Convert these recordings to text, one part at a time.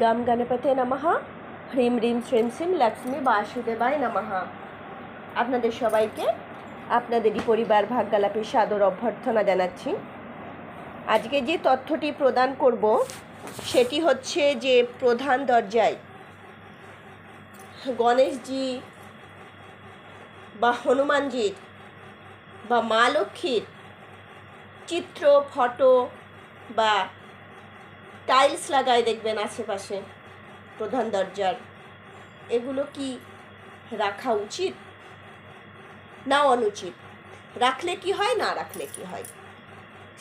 গাম গণপতে নমঃ হ্রিম রিম শ্রীম শ্রীম লক্ষ্মী বাসুদেবায় নমঃ আপনাদের সবাইকে আপনাদেরই পরিবার ভাগ্যালাপে সাদর অভ্যর্থনা জানাচ্ছি আজকে যে তথ্যটি প্রদান করব সেটি হচ্ছে যে প্রধান দরজায় গণেশজি বা হনুমানজির বা মা লক্ষ্মীর চিত্র ফটো বা টাইলস লাগায় দেখবেন আশেপাশে প্রধান দরজার। এগুলো কি রাখা উচিত? না অনুচিত? রাখলে কি হয়, না রাখলে কি হয়?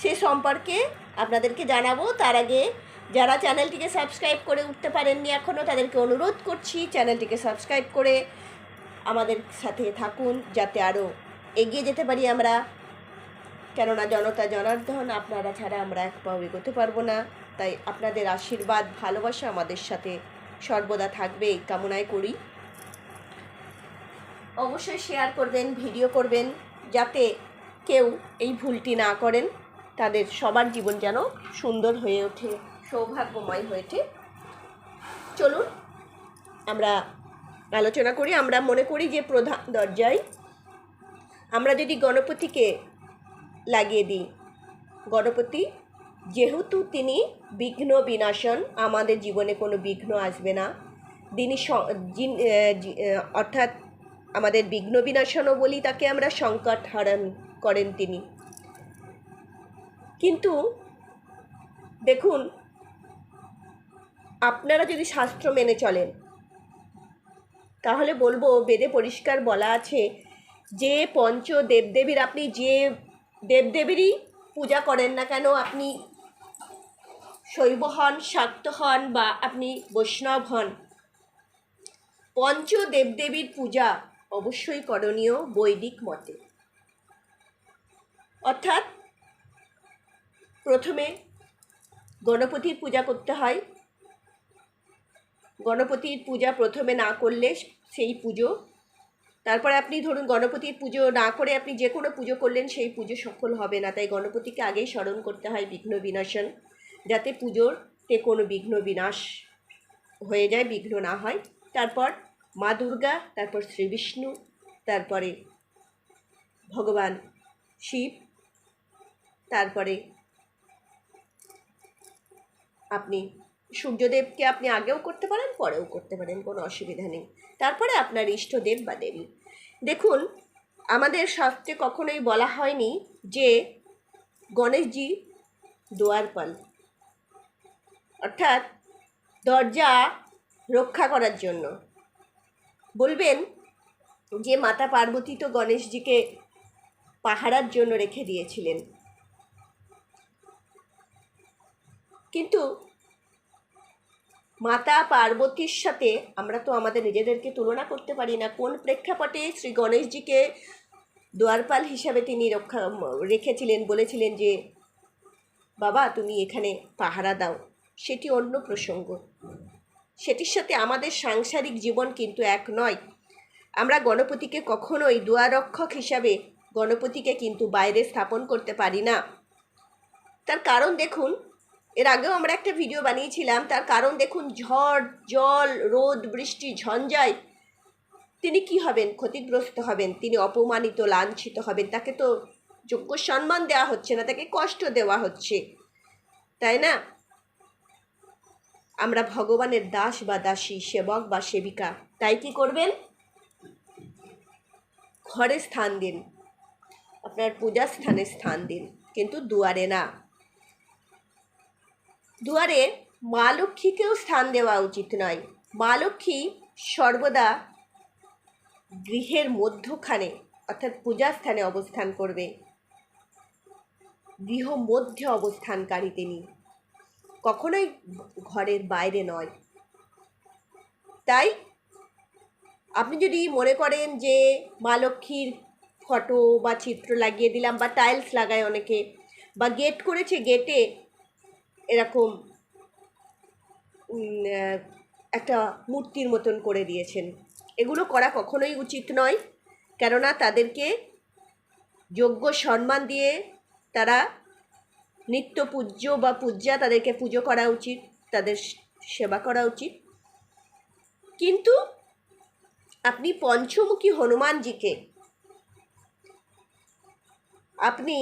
সে সম্পর্কে আপনাদেরকে জানাব। তার আগে যারা চ্যানেলটিকে সাবস্ক্রাইব করে উঠতে পারেননি এখনও তাদেরকে অনুরোধ করছি চ্যানেলটিকে সাবস্ক্রাইব করে আমাদের সাথে থাকুন, যাতে আরও এগিয়ে যেতে পারি আমরা। কেননা জনতা জনার্দন, আপনারা ছাড়া আমরা এক পাও এগোতে পারব না। তাই আপনাদের আশীর্বাদ, ভালোবাসা আমাদের সাথে সর্বদা থাকবে এই কামনায় করি। অবশ্যই শেয়ার করবেন ভিডিও করবেন, যাতে কেউ এই ভুলটি না করেন। তাদের সবার জীবন যেন সুন্দর হয়ে ওঠে, সৌভাগ্যময় হয়ে ওঠে। চলুন, আমরা আলোচনা করি। আমরা মনে করি যে প্রধান দরজায় আমরা যদি গণপতিকে লাগিয়ে দিই। গণপতি, যেহেতু তিনি বিঘ্ন বিনাশন, আমাদের জীবনে কোনো বিঘ্ন আসবে না। তিনি অর্থাৎ আমাদের বিঘ্ন বিনাশনও বলি তাকে আমরা সংকট হারান করেন তিনি। কিন্তু দেখুন, আপনারা যদি শাস্ত্র মেনে চলেন, তাহলে বলব, বেদে পরিষ্কার বলা আছে, যে পঞ্চ দেবদেবীর আপনি যে দেবদেবীরই পূজা করেন না কেন? আপনি শৈব হন, শাক্ত হন বা আপনি বৈষ্ণব হন। পঞ্চ দেবদেবীর পূজা অবশ্যই করণীয় বৈদিক মতে। অর্থাৎ প্রথমে গণপতির পূজা করতে হয়। গণপতির পূজা প্রথমে না করলে সেই পুজো তারপরে আপনি ধরুন গণপতির পুজো না করে আপনি যে কোনো পুজো করলেন, সেই পুজো সফল হবে না। তাই গণপতিকে আগেই স্মরণ করতে হয় বিঘ্ন বিনাশন, যাতে পুজোর তে কোনো বিঘ্ন বিনাশ হয়ে যায়, বিঘ্ন না হয়। তারপর মা দুর্গা, তারপর শ্রী বিষ্ণু, তারপরে ভগবান শিব, তারপরে আপনি সূর্যদেবকে আপনি আগেও করতে পারেন, পরেও করতে পারেন, কোনো অসুবিধা নেই। তারপরে আপনার ইষ্টদেব বা দেবী। দেখুন, আমাদের শাস্ত্রে কখনোই বলা হয়নি যে গণেশজি দোয়ারপাল অর্থাৎ দরজা রক্ষা করার জন্য। বলবেন যে মাতা পার্বতী তো গণেশজিকে পাহারার জন্য রেখে দিয়েছিলেন। কিন্তু মাতা পার্বতীর সাথে আমরা তো আমাদের নিজেদেরকে তুলনা করতে পারি না। কোন প্রেক্ষাপটে শ্রী গণেশজিকে দোয়ারপাল হিসাবে তিনি রক্ষা রেখেছিলেন, বলেছিলেন যে, বাবা, তুমি এখানে পাহারা দাও। সেটি অন্য প্রসঙ্গ। সেটির সাথে আমাদের সাংসারিক জীবন কিন্তু এক নয়। আমরা গণপতিকে কখনোই দুয়ারক্ষক হিসাবে গণপতিকে কিন্তু বাইরে স্থাপন করতে পারি না। তার কারণ দেখুন এর আগেও আমরা একটা ভিডিও বানিয়েছিলাম, তার কারণ দেখুন, ঝড়, জল, রোদ, বৃষ্টি, ঝঞ্ঝায় তিনি কি হবেন? ক্ষতিগ্রস্ত হবেন, তিনি অপমানিত, লাঞ্ছিত হবেন, তাকে তো যোগ্য সম্মান দেওয়া হচ্ছে না, তাকে কষ্ট দেওয়া হচ্ছে, তাই না? আমরা ভগবানের দাস বা দাসী, সেবক বা সেবিকা, তাই কি করবেন? ঘরে স্থান দিন, আপনার পূজার স্থানে স্থান দিন, কিন্তু দুয়ারে না। দুয়ারে মা লক্ষ্মীকেও স্থান দেওয়া উচিত নয়। মা লক্ষ্মী সর্বদা গৃহের মধ্যখানে, অর্থাৎ পূজা স্থানে অবস্থান করবে। গৃহ মধ্যে অবস্থানকারী তিনি। কখনোই ঘরের বাইরে নয়। তাই আপনি যদি মনে করেন যে মা লক্ষ্মীর ফটো বা চিত্র লাগিয়ে দিলাম বা টাইলস লাগায় অনেকে বা গেট করেছে গেটে এরকম একটা মূর্তির মতন করে দিয়েছেন। এগুলো করা কখনোই উচিত নয়, কেননা তাদেরকে যোগ্য সম্মান দিয়ে তারা নিত্য পূজ্য বা পূজ্যা তাদেরকে পুজো করা উচিত, তাদের সেবা করা উচিত। কিন্তু আপনি পঞ্চমুখী হনুমানজিকে আপনি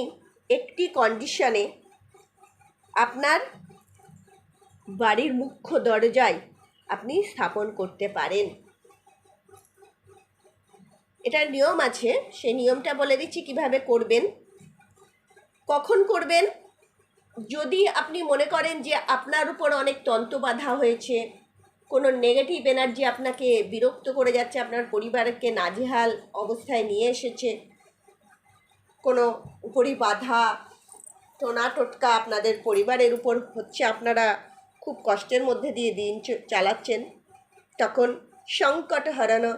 একটি কন্ডিশনে আপনার বাড়ির মুখ্য দরজায় আপনি স্থাপন করতে পারেন। এটার নিয়ম আছে, সেই নিয়মটা বলে দিচ্ছি কীভাবে করবেন। কখন করবেন? যদি আপনি মনে করেন যে আপনার উপর অনেক তন্ত্র বাধা হয়েছে, কোনো নেগেটিভ এনার্জি আপনাকে বিরক্ত করে যাচ্ছে, আপনার পরিবারকে নাজেহাল অবস্থায় নিয়ে এসেছে, কোনো উপরই বাধা টোনা টোটকা আপনাদের পরিবারের উপর হচ্ছে আপনারা খুব কষ্টের মধ্যে দিয়ে দিন চালাচ্ছেন। তখন সংকট হারানো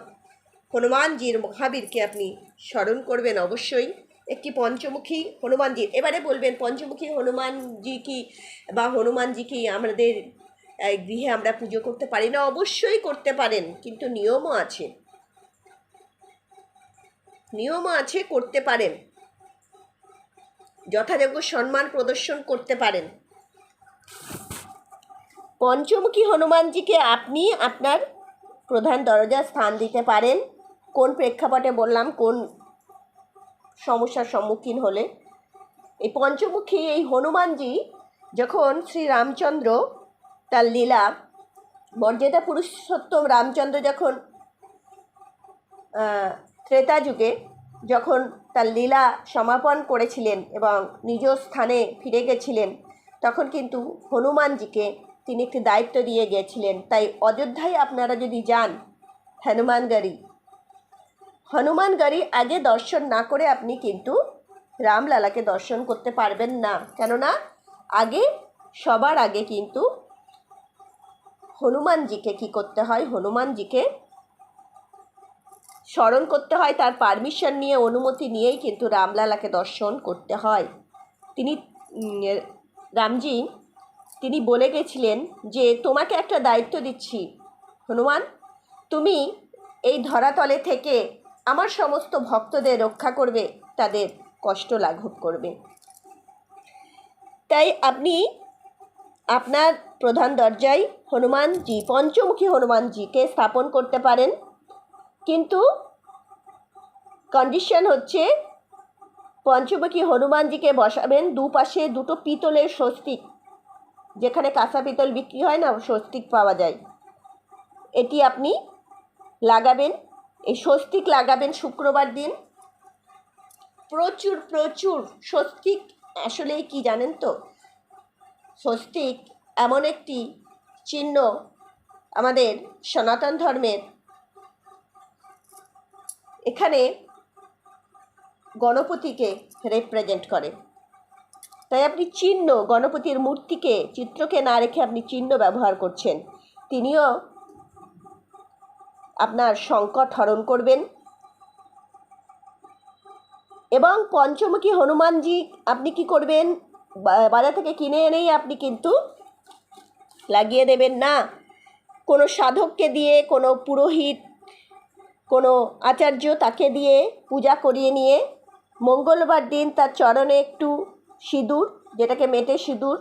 হনুমানজির মহাবীরকে আপনি স্মরণ করবেন অবশ্যই। একটি পঞ্চমুখী হনুমানজির, এবারে বলবেন পঞ্চমুখী হনুমানজি কি বা হনুমানজি কি আমাদের গৃহে আমরা পুজো করতে পারি না? অবশ্যই করতে পারেন, কিন্তু নিয়মও আছে। নিয়মও আছে, করতে পারেন। যথাযোগ্য সম্মান প্রদর্শন করতে পারেন। পঞ্চমুখী হনুমানজিকে আপনি আপনার প্রধান দরজা স্থান দিতে পারেন। কোন প্রেক্ষাপটে বললাম? কোন সমস্যার সম্মুখীন হলে? এই পঞ্চমুখী এই হনুমানজি যখন শ্রী রামচন্দ্র তার লীলা, মর্যাদা পুরুষোত্তম রামচন্দ্র যখন ত্রেতা যুগে যখন তার লীলা সমাপন করেছিলেন এবং নিজ স্থানে ফিরে গেছিলেন, তখন কিন্তু হনুমানজিকে তিনি একটি দায়িত্ব দিয়ে গিয়েছিলেন তাই অযোধ্যায় আপনারা যদি যান হনুমানগড়ি হনুমানগড়ি আগে দর্শন না করে আপনি কিন্তু রামলালাকে দর্শন করতে পারবেন না। কেননা, আগে, সবার আগে কিন্তু হনুমানজিকে কি করতে হয়? হনুমানজিকে স্মরণ করতে হয়, তার পারমিশন নিয়ে, অনুমতি নিয়েই কিন্তু রামলালাকে দর্শন করতে হয়। তিনি রামজি, তিনি বলে গেছিলেন যে, তোমাকে একটা দায়িত্ব দিচ্ছি। হনুমান, তুমি এই ধরাতলে থেকে আমার সমস্ত ভক্তদের রক্ষা করবে, তাদের কষ্ট লাঘব করবে। তাই আপনি আপনার প্রধান দরজায় হনুমানজি, পঞ্চমুখী হনুমানজিকে স্থাপন করতে পারেন। কিন্তু কন্ডিশন হচ্ছে পঞ্চমুখী হনুমানজিকে বসাবেন দুপাশে দুটো পিতলের স্বস্তিক, যেখানে কাঁচা পিতল বিক্রি হয় না, স্বস্তিক পাওয়া যায়। এটি আপনি লাগাবেন, এই স্বস্তিক লাগাবেন শুক্রবার দিন। প্রচুর প্রচুর স্বস্তিক আসলেই কি জানেন তো? স্বস্তিক এমন একটি চিহ্ন আমাদের সনাতন ধর্মের এখানে গণপতিকে রিপ্রেজেন্ট করে। তাই আপনি চিহ্ন, গণপতির মূর্তিকে, চিত্রকে না রেখে আপনি চিহ্ন ব্যবহার করছেন, তিনিও আপনার সংকট হরণ করবেন। এবং পঞ্চমুখী হনুমানজি, আপনি কি করবেন? বাজার থেকে কিনে এনেই আপনি কিন্তু লাগিয়ে দেবেন না। কোনো সাধককে দিয়ে কোনো পুরোহিত আচার্য তাকে দিয়ে পূজা করিয়ে নিয়ে মঙ্গলবার দিন তার চরণে একটু সিঁদুর, যেটাকে মেটে সিঁদুর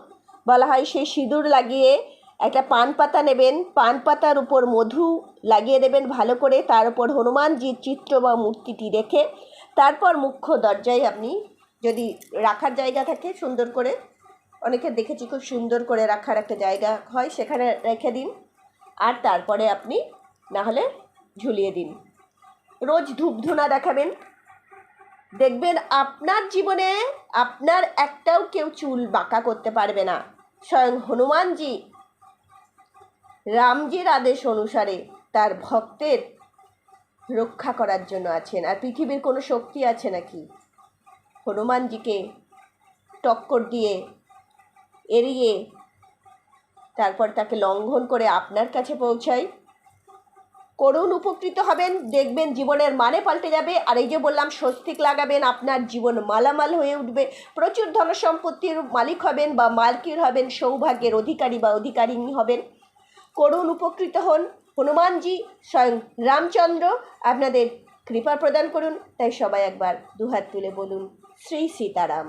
বলা হয়, সেই সিঁদুর লাগিয়ে একটা পান পাতা নেবেন। পান পাতার উপর মধু লাগিয়ে দেবেন ভালো করে। তার উপর হনুমানজির চিত্র বা মূর্তিটি রেখে তারপর মুখ্য দরজায় আপনি যদি রাখার জায়গা থাকে সুন্দর করে, অনেকে দেখেছি খুব সুন্দর করে রাখার একটা জায়গা হয়, সেখানে রেখে দিন। আর তারপরে আপনি না হলে ঝুলিয়ে দিন। রোজ ধূপধুনা দেখাবেন। দেখবেন আপনার জীবনে আপনার একটাও কেউ চুল বাঁকা করতে পারবে না। স্বয়ং হনুমানজি রামজির আদেশ অনুসারে তার ভক্তের রক্ষা করার জন্য আছেন। আর পৃথিবীর কোনো শক্তি আছে নাকি? হনুমানজিকে টক্কর দিয়ে এড়িয়ে তারপর তাকে লঙ্ঘন করে আপনার কাছে পৌঁছায় করুন উপকৃত হবেন, দেখবেন জীবনের মানে পাল্টে যাবে, আর এই যে বললাম, স্বস্তিক লাগাবেন, আপনার জীবন মালামাল হয়ে উঠবে, প্রচুর ধন সম্পত্তির মালিক হবেন বা মালকির হবেন, সৌভাগ্যের অধিকারী বা অধিকারিণী হবেন। করুন উপকৃত হন, হনুমানজি, স্বয়ং রামচন্দ্র, আপনাদের কৃপা প্রদান করুন, তাই সবাই একবার দুহাত তুলে বলুন, শ্রী সীতারাম।